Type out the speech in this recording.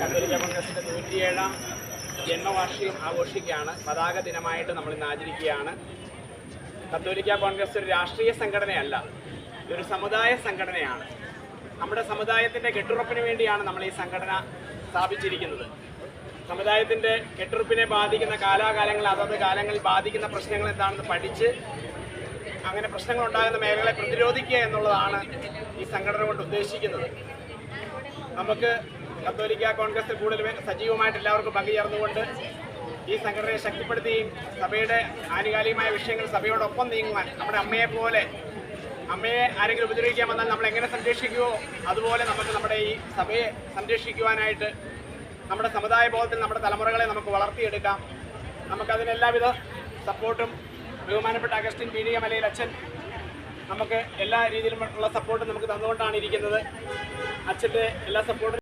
കത്തോലിക്ക കോൺഗ്രസിന്റെ നൂറ്റിയേഴാം ജന്മവാർഷികം ആഘോഷിക്കുകയാണ്. പതാക ദിനമായിട്ട് നമ്മൾ ഇന്ന് ആചരിക്കുകയാണ്. കത്തോലിക്ക കോൺഗ്രസ് ഒരു രാഷ്ട്രീയ സംഘടനയല്ല ഇതൊരു സമുദായ സംഘടനയാണ്. നമ്മുടെ സമുദായത്തിന്റെ കെട്ടുറപ്പിന് വേണ്ടിയാണ് നമ്മൾ ഈ സംഘടന സ്ഥാപിച്ചിരിക്കുന്നത്. സമുദായത്തിന്റെ കെട്ടുറപ്പിനെ ബാധിക്കുന്ന കാലാകാലങ്ങൾ അതത് കാലങ്ങളിൽ ബാധിക്കുന്ന പ്രശ്നങ്ങൾ എന്താണെന്ന് പഠിച്ച് അങ്ങനെ പ്രശ്നങ്ങൾ ഉണ്ടാകുന്ന മേഖലകളെ പ്രതിരോധിക്കുക എന്നുള്ളതാണ് ഈ സംഘടന കൊണ്ട് ഉദ്ദേശിക്കുന്നത്. നമുക്ക് കത്തോലിക്ക കോൺഗ്രസ് കൂടുതൽ സജീവമായിട്ട് എല്ലാവർക്കും പങ്കുചേർന്നുകൊണ്ട് ഈ സംഘടനയെ ശക്തിപ്പെടുത്തുകയും സഭയുടെ ആനുകാലികമായ വിഷയങ്ങൾ സഭയോടൊപ്പം നീങ്ങുവാൻ നമ്മുടെ അമ്മയെ പോലെ അമ്മയെ ആരെങ്കിലും ഉപദ്രവിക്കാൻ വന്നാൽ നമ്മൾ എങ്ങനെ സംരക്ഷിക്കുമോ അതുപോലെ നമുക്ക് നമ്മുടെ ഈ സഭയെ സംരക്ഷിക്കുവാനായിട്ട് നമ്മുടെ സമുദായ ബോധത്തിൽ നമ്മുടെ തലമുറകളെ നമുക്ക് വളർത്തിയെടുക്കാം. നമുക്കതിന് എല്ലാവിധ സപ്പോർട്ടും ബഹുമാനപ്പെട്ട അഗസ്റ്റിൻ പി ഡി എ മലയിൽ അച്ഛൻ നമുക്ക് എല്ലാ രീതിയിലുമുള്ള സപ്പോർട്ടും നമുക്ക് തന്നുകൊണ്ടാണ് ഇരിക്കുന്നത്. അച്ഛന്റെ എല്ലാ സപ്പോർട്ടും